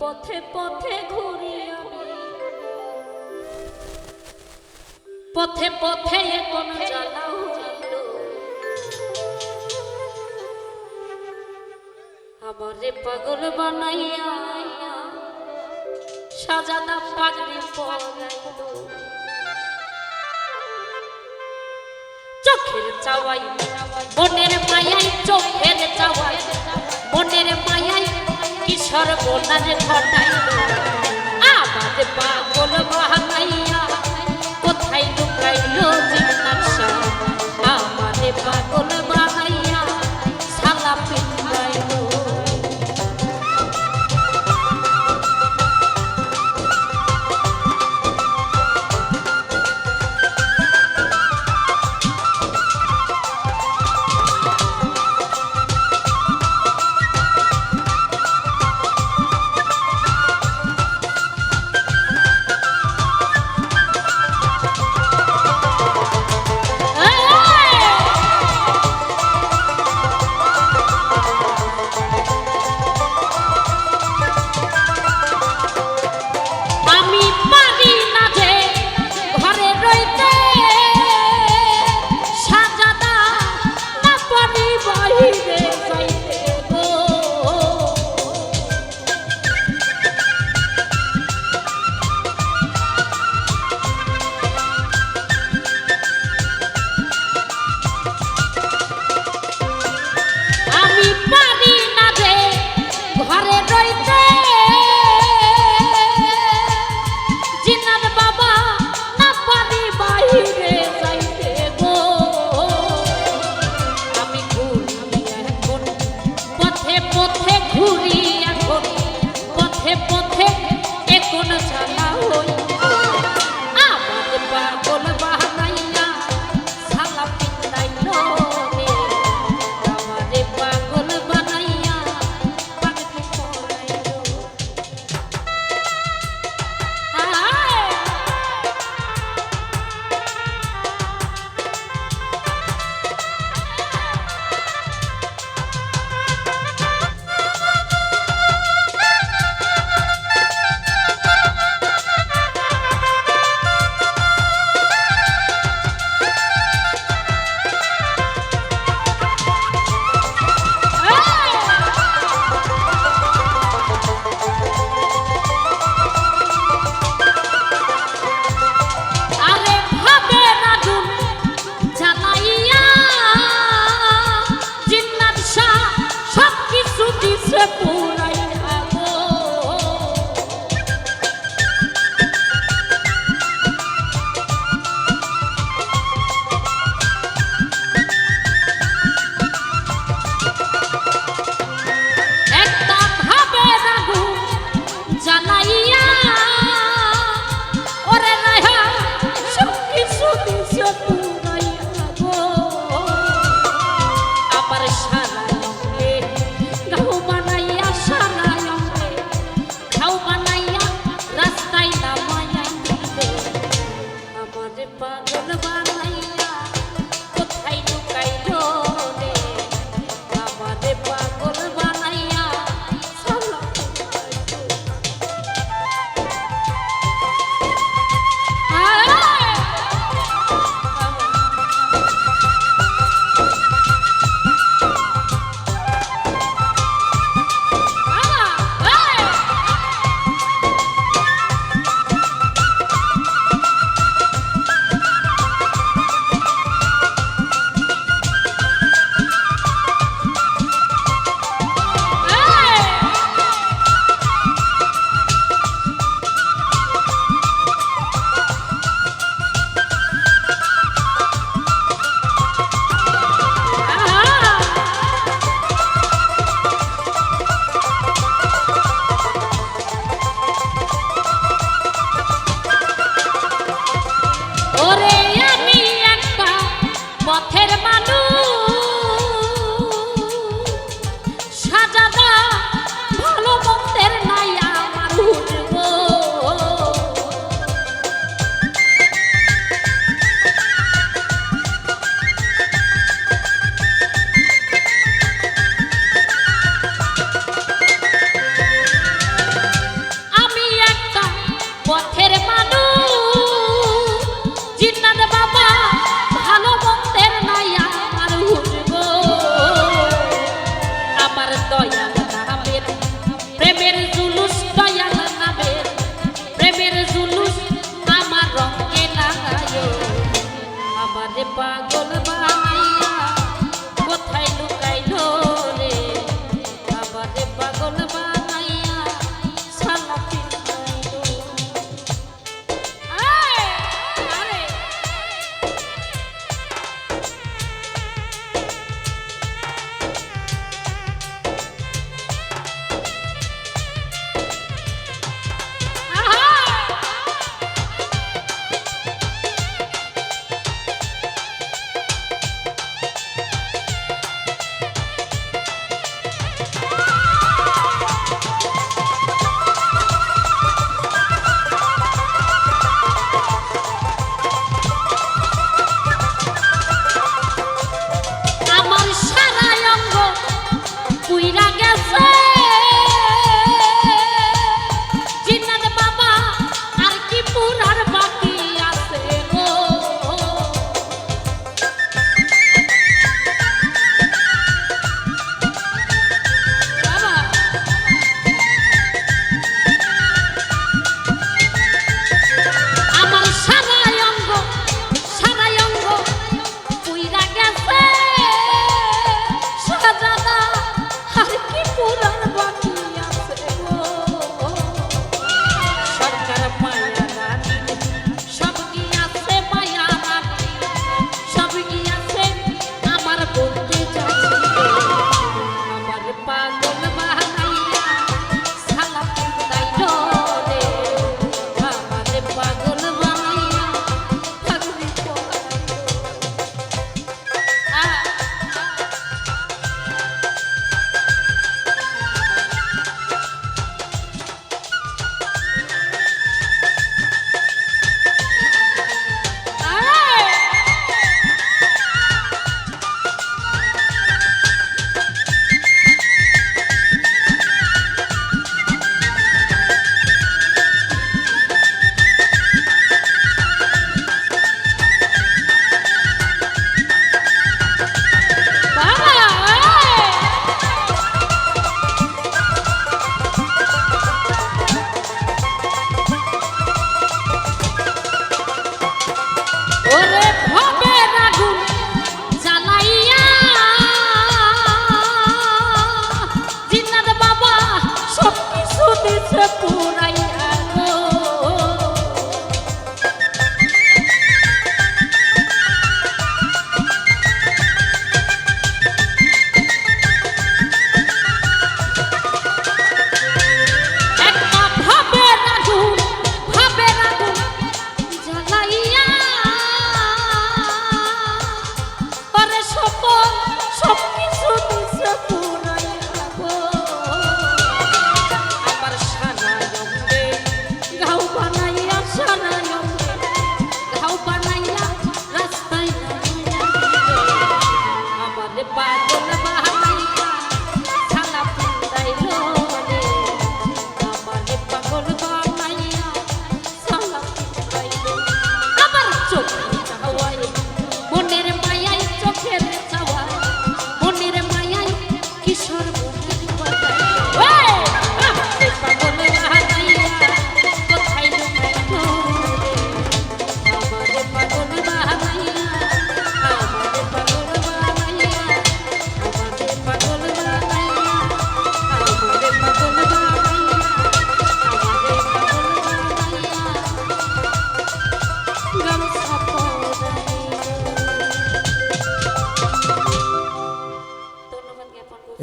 পথে পথে ঘুরি পথে পথে আমারে পাগল বানাইয়া সাজাদা পাগড়ি চোখের চাওয়াই মনের মায়াই চোখের চাওয়াই মনের মায়াই সর্বনাশ ঘটাইল। But